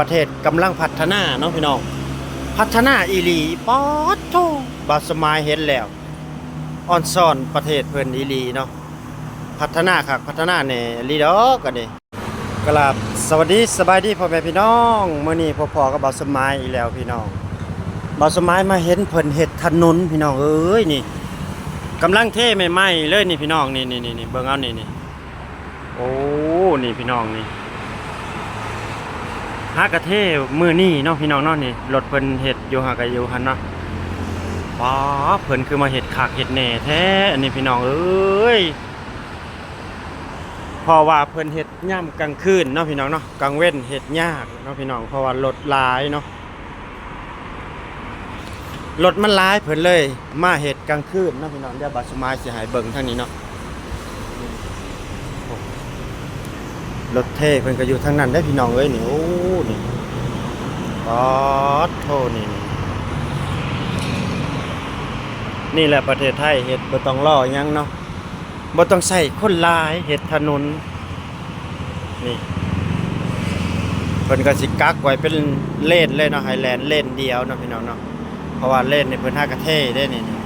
ประเทศกำลังพัฒนาเนาะพี่น้อง พัฒนาอีหลีป๊อดโตบาสมายเห็นแล้วออนซ่อนประเทศเพิ่นอีหลีเนาะพัฒนาคักพัฒนาแน่ลีดอกกันนี่กราบสวัสดีสบายดีพ่อแม่พี่น้องมื้อนี้พ่อๆกับบาสมายอีแล้วพี่น้องบาสมายมาเห็นเพิ่นเฮ็ดถนนพี่น้องเอ้ยนี่กำลังเทใหม่ๆเลยนี่พี่น้องนี่นี่นี่เบิ่งเอานี่นี่โอ้นี่พี่น้องนี่ หากะเทมือนี่เนาะพี่น้องเนาะนี่รถเพิ่นเฮ็ดอยู่หากะอยู่หันเนาะป๊าเพิ่นคือมาเฮ็ดคักเฮ็ดแหน่แท้อันนี้พี่น้องเอ้ยเพราะว่าเพิ่นเฮ็ดย่ำกลางคืนเนาะพี่น้องเนาะกลางเว้นเฮ็ดยากเนาะพี่น้องเพราะว่ารถหลายเนาะรถมันหลายเพิ่นเลย มาเฮ็ดกลางคืนเนาะพี่น้องเดี๋ยวบัสมายสิให้เบิ่งทางนี้เนาะ รถเท่เพิ่นก็อยู่ทางนั้นได้พี่น้องเอ้ยนี่โอ้นี่ป๊อดโทนี่นี่นี่แหละประเทศไทยเฮ็ดบ่ต้องรอหยังเนาะบ่ต้องใส่คนลายเฮ็ดถนนนี่เพิ่นก็สิกักไว้เป็นเลนเลยเนาะไฮแลนด์เลนเดียวเนาะพี่น้องเนาะเพราะว่าเลนนี่เพิ่นหากระเท่ได้นี่นี่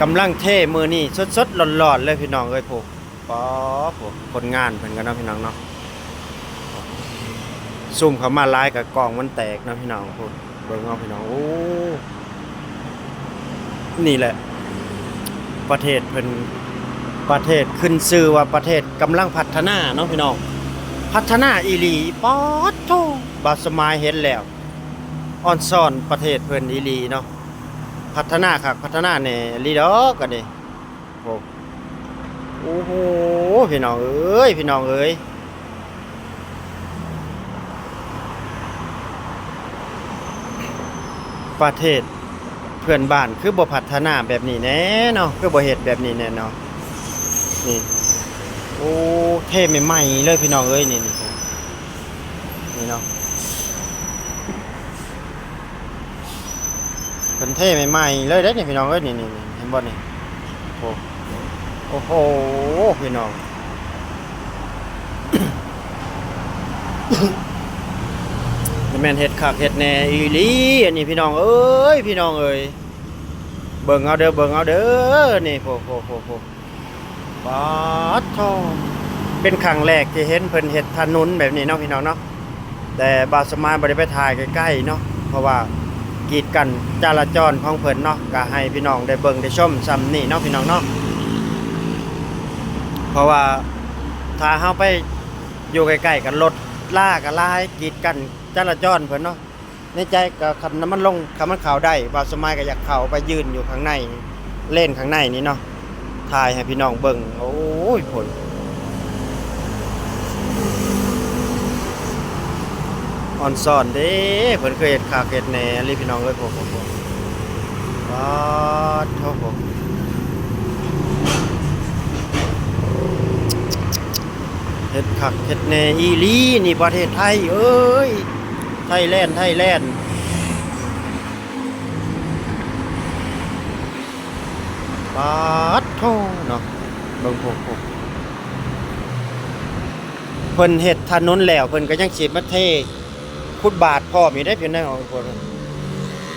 กำลังเท่มือนี่สดๆร้อนๆเลยพี่น้องเอ้ยพวก ป๊อปคนงานเพิ่นกันเนาะพี่น้องเนาะซุ่มเขามาลายกับกล่องมันแตกนะพี่น้องพูดเบิ่งเอาพี่น้องโอ้นี่แหละ ประเทศเพิ่นประเทศขึ้นชื่อว่าประเทศกำลังพัฒนาเนาะพี่น้อง พัฒนาอีหลีป๊อดโตบาสมายเห็นแล้วออนซ่อนประเทศเพิ่นอีหลีเนาะพัฒนาคักพัฒนาแน่ลีดอกกันนี่ โอ้โห พี่น้องเอ้ย พี่น้องเอ้ยประเทศเพื่อนบ้านคือบ่พัฒนาแบบนี้แน่เนาะคือบ่เฮ็ดแบบนี้แน่เนาะนี่โอ้เท่ใหม่ๆเลยพี่น้องเอ้ยนี่นี่นี่เนาะเพิ่นเท่ใหม่ๆเลยเด้อนี่พี่น้องเอ้ยนี่นี่เห็นบ่นี่ โอ้โห พี่น้อง แม่นเฮ็ดคักเฮ็ดแหน่อีหลีอันนี้พี่น้องเอ้ย พี่น้องเอ้ย เบิ่งเอาเด้อ เบิ่งเอาเด้อ นี่โหโหโหโหปาดทองเป็นครั้งแรกที่เห็นเพิ่นเฮ็ดถนนแบบนี้เนาะพี่น้องเนาะ แต่บาสมาบ่ไดไปถ่ายใกล้ๆเนาะ เพราะว่ากีดกันจราจรของเพิ่นเนาะก็ให้พี่น้องได้เบิ่งได้ชมซ้ำนี่เนาะพี่น้องเนาะ ราะว่าถ้าเฮาไปอยู่ใกล้ๆกันรถล่ากันล่ายกีดกันจราจรเพิ่นเนาะในใจก็คันน้ำมันลงคันมันข้าได้บาสมัยก็อยากเข้าไปยืนอยู่ข้างในเล่นข้างในนี่เนาะถ่ายให้พี่น้องเบิ่งโอ้ยผลออนซ่อนเด้เพิ่นเคยเฮ็ดคาเฮ็ดแหน่รีพี่น้องเอ้ยโอ้โหว้าดโถ่ เฮ็ดคักเฮ็ดแนอีลีนี่ประเทศไทย เอ้ย ไทยแลนด์ไทยแลนด์ปาดโทเนาะเบิ่งพวกพวกเพิ่นเฮ็ดถนนแล้วเพิ่นก็ยังสิมาเทขุดบาทพร้อมอีได้เพิ่นได้ของเพิ่น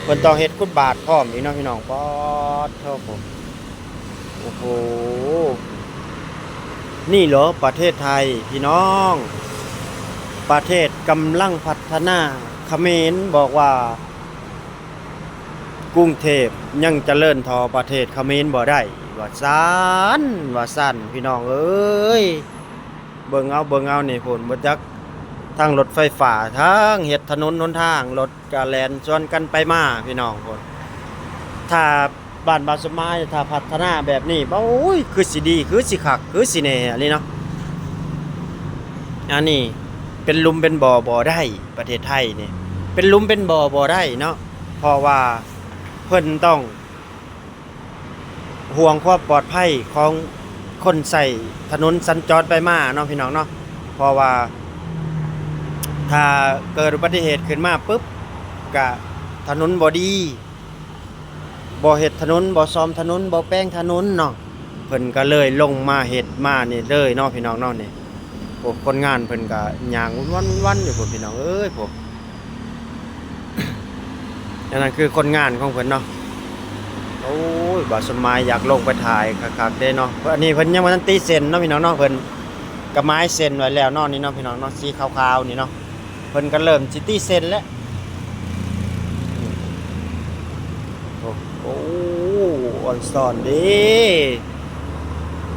เพิ่นต้องเฮ็ดขุดบาทพร้อมอีกเนาะพี่น้องปาดโทผมโอ้โห นี่เหรอประเทศไทยพี่น้อง ประเทศกำลังพัฒนาเขมรบอกว่ากรุงเทพยังจเจริญทอประเทศเขมรบ่ได้ว่าซานว่าสั่นพี่น้องเอ้ยเบิ่งเอาเบิ่งเอานี่พุ่นบ่จักทางรถไฟฟ้าทางเฮ็ดถนนหนทางรถกะแลนชวนกันไปมาพี่น้องพุ่นถ้า บ้านบาสมายถ้าพัฒนาแบบนี้บ่โอ้ยคือสิดี คือสิคัก คือสิแหน่อันนี้เนาะอันนี้เป็นลุมเป็นบ่อบ่อได้ประเทศไทยนี่เป็นลุมเป็นบ่อบ่อได้เนาะเพราะว่าเพิ่นต้อง ห่วงความปลอดภัยของคนใส่ถนนสัญจรไปมาเนาะพี่น้องเนาะเพราะว่า ถ้าเกิดอุบัติเหตุขึ้นมาปุ๊บกะถนนบ่ดี บ่เฮ็ดถนนบ่ซ่อมถนนบ่แป้งถนนเนาะเพิ่นก็เลยลงมาเฮ็ดมานี่เลยเนาะพี่น้องเนาะนี่พวกคนงานเพิ่นก็ย่างวันๆอยู่พุ่นพี่น้องเอ้ยพวกอันนั้นคือคนงานของเพิ่นเนาะโอ้ยบ่สมัยอยากลงไปถ่ายคักๆเด้เนาะเพราะอันนี้เพิ่นยังบ่ทันตีเซ็นเนาะพี่น้องเนาะเพิ่นก็ไม้เซนไว้แล้วเนาะนี่เนาะพี่น้องเนาะสีขาวๆนี่เนาะเพิ่นก็เริ่มสิตีเซนแล้วโอ้โอ้ อนสอนดี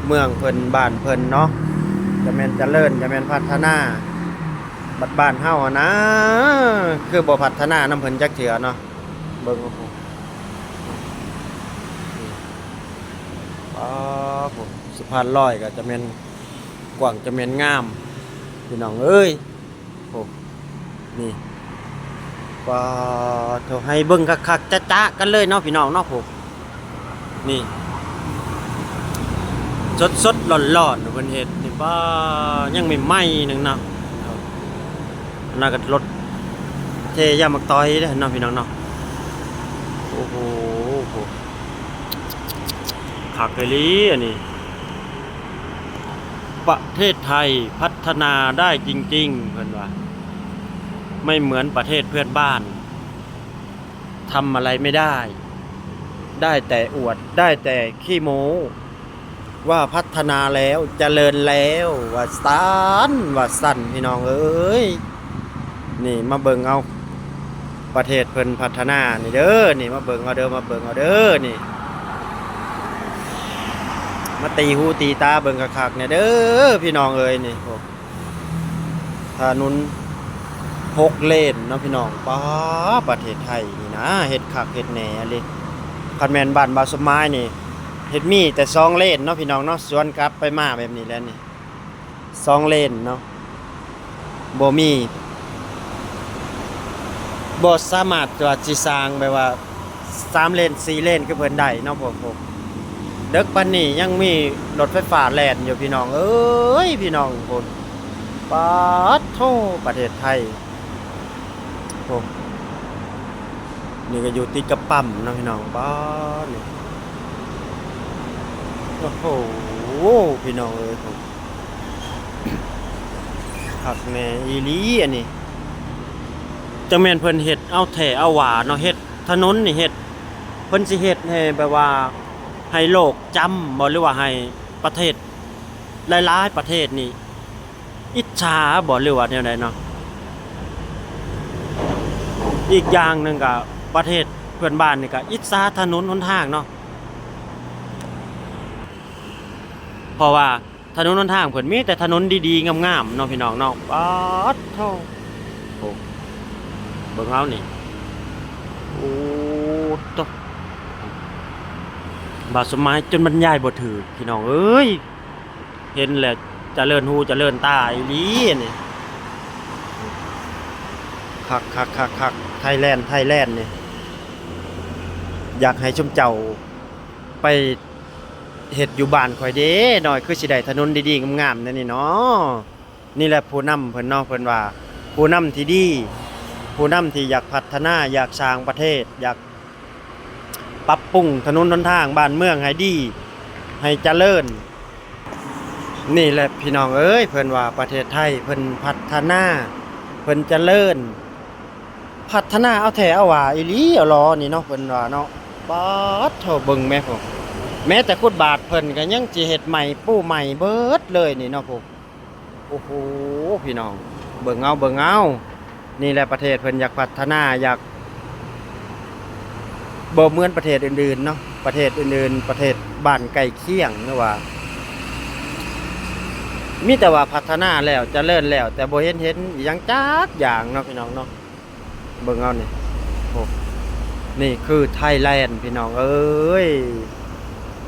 เมืองเพิ่นบ้านเพิ่นเนาะจะแม่นเจริญจะแม่นพัฒนาบัดบ้านเฮานะ คือบ่พัฒนาน้ำเพิ่นจักเถือเนาะเบิ่งโอ้โหอ๋อผมสะพานลอยก็จะแม่นกว้างจะแม่นงามพี่น้องเอ้ยโอ้นี่ว่าเท่าให้เบิ่งคักๆจ๊ะๆกันเลยเนาะพี่น้องเนาะผม นี่สดๆร้อนๆเพิ่นเฮ็ดนี่ป้ายังไม่ไหม้หนึงนะน่าก็รถเทยามักต้อยเด้น้องพี่น้องเนาะโอ้โหขักเลยลีอันนี้ ประเทศไทยพัฒนาได้จริง ๆ เพิ่นว่า ไม่เหมือนประเทศเพื่อนบ้านทำอะไรไม่ได้ ได้แต่อวดได้แต่ขี้โม้ ว่าพัฒนาแล้วเจริญแล้วว่าสันว่าสั่นพี่น้องเอ้ยนี่มาเบิ่งเอาประเทศเพิ่นพัฒนานี่เด้อนี่มาเบิ่งเอาเด้อมาเบิ่งเอาเด้อนี่ มาตีหูตีตาเบิ่งคักๆเนี่ยเด้อพี่น้องเอ้ยนี่โอ้ถนนหกเลนนะพี่น้องป้าประเทศไทยนี่นะเฮ็ดคักเฮ็ดแหน่เลย คันแมนบ้านบาสมายนี่เฮ็ดมีแต่สองเลนเนาะพี่น้องเนาะสวนกลับไปมาแบบนี้แหล้วนี่สองเลนเนาะบ่มีบสสามารถตัวจิสร้างแบบว่าสามเลนสี่เลนคือเพิ่นได้เนาะผมผมเด็กปันนี้ยังมีรถไฟฟ้าแล่นอยู่พี่น้องเอ้ยพี่น้องคนปาดโทประเทศไทยโอ้ นี่ก็อยู่ติดกับปั๊มนะพี่น้องปาดนี่โอ้โหพี่น้องเอ้ยผมขักแน่อีลีอันนี้จังแม่นเพิ่นเฮ็ดเอาแถเอาหวาเนาะเฮ็ดถนนนี่เฮ็ดเพิ่นสิเฮ็ดให้แบบว่าให้โลกจำบ่หรือว่าให้ประเทศหลายๆประเทศนี่อิจฉาบ่หรือว่าแนวใดเนาะอีกอย่างหนึ่งก็ ประเทศเพื่อนบ้านนี่ก็อิจฉาถนนหนทางเนาะเพราะว่าถนนหนทางเพิ่นมีแต่ถนนดีๆงามๆเนาะพี่น้องเนาะป๊าดโธ่เบิ่งเอานี่โอ้ตบาสมัยจนบรรยายบ่ถือพี่น้องเอ้ยเห็นแหล้วเจะเลิญหูจะเลิญตาอีหลีนี่คักคักคักคักไทยแลนด์ไทยแลนด์นี่ อยากให้ชมเจ้าไปเฮ็ดอยู่บ้านข่อยเด้หน่อยคือสิได้ถนนดีๆงามๆนั่นนี่เนาะนี่แหละผู้นำเพิ่นเนาะเพิ่นว่า ผู้นำที่ดี ผู้นำที่อยากพัฒนาอยากสร้างประเทศ อยากปรับปรุงถนนหนทางบ้านเมืองให้ดี ให้เจริญ นี่แหละพี่น้องเอ้ยเพิ่นว่าประเทศไทยเพิ่นพัฒนาเพิ่นเจริญ พัฒนาเอาแท้เอาว่าอีหลีเอาล้อนี่เนาะเพิ่นว่าเนาะ ป๊าดเท่าเบิ่งแม่ผมแม้แต่คุดบาทเพิ่นก็ยังสิเฮ็ดใหม่ปู้ใหม่เบิดเลยนี่เนาะผมโอ้โหพี่น้อง เบิ่งเอาเบิ่งเอานี่แหละประเทศเพิ่นอยากพัฒนาอยากบ่เหมือนประเทศอื่นๆเนาะประเทศอื่นๆ ประเทศบ้านใกล้เคียงหรือว่ามีแต่ว่าพัฒนาแล้วจเจริญแล้ว แต่บ่เห็นเห็นยังจักอย่างเนาะพี่น้องเนาะเบิ่งเอานี่โอ้ นี่คือไทยแลนด์พี่น้องเอ้ย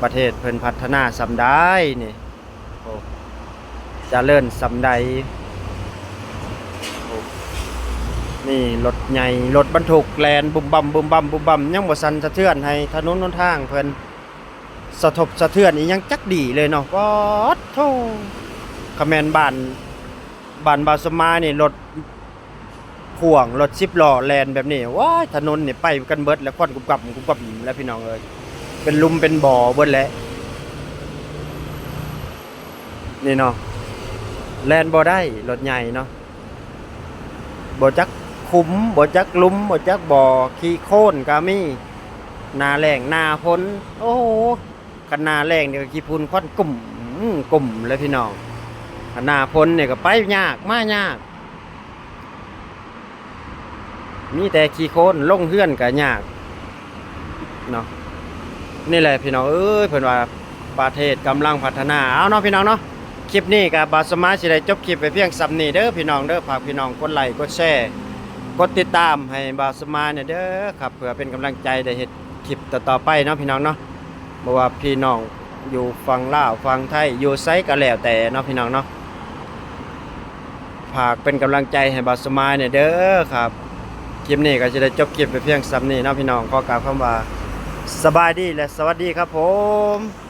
ประเทศเพิ่นพัฒนาสำได้นี่โอ้เจริญสำใดนี่รถใหญ่รถบรรทุกแลนบุมบัมบุมบัมบุมบัมยังบ่สันสะเทือนให้ถนนหนทางเพิ่นสะทบสะเทือนอียังจักดีเลยเนาะป๊อดโธ่คแมนบ้านบ้านบาสมานี่รถ พ่วงรถ10ล้อแลนแบบนี้ว้ายถนนนี่ไปกันเบิดแล้วควันกุบกับกุบกับแล้วพี่น้องเอ้ยเป็นลุมเป็นบ่อเบิดแหละนี่เนาะแลนบ่ได้รถใหญ่เนาะบ่จักคขุมบ่จักลุมบ่จักบ่อขี้โค่นก็มีหนาแรงหนาพ้นโอ้โหกันหนาแรงเนี่ก็ขี้พุนควันกลุ่มกลุ่มเลยพี่น้องกันหนาพ้นเนี่ยก็ไปยากมายาก มีแต่ขี้โค่นลงเฮือนก็ยากเนาะนี่แหละพี่น้องเอ้ยเพิ่นว่าประเทศกำลังพัฒนาเอาเนาะพี่น้องเนาะคลิปนี้กับบาสมาสิได้จบคลิปไปเพียงสำนี้เด้อพี่น้องเด้อฝากพี่น้องกดไลค์กดแชร์กดติดตามให้บาสมาเนี่ยเด้อครับเพื่อเป็นกำลังใจได้เฮ็ดคลิปต่อๆไปเนาะพี่น้องเนาะบ่ว่าพี่น้องอยู่ฝั่งลาวฝั่งไทยอยู่ไสก็แล้วแต่เนาะพี่น้องเนาะฝากเป็นกำลังใจให้บาสมาเนี่ยเด้อครับ คลิปนี้ก็จะได้จบคลิปไปเพียงสำนี้นะพี่น้องขอกล่าวคำว่าสบายดีและสวัสดีครับผม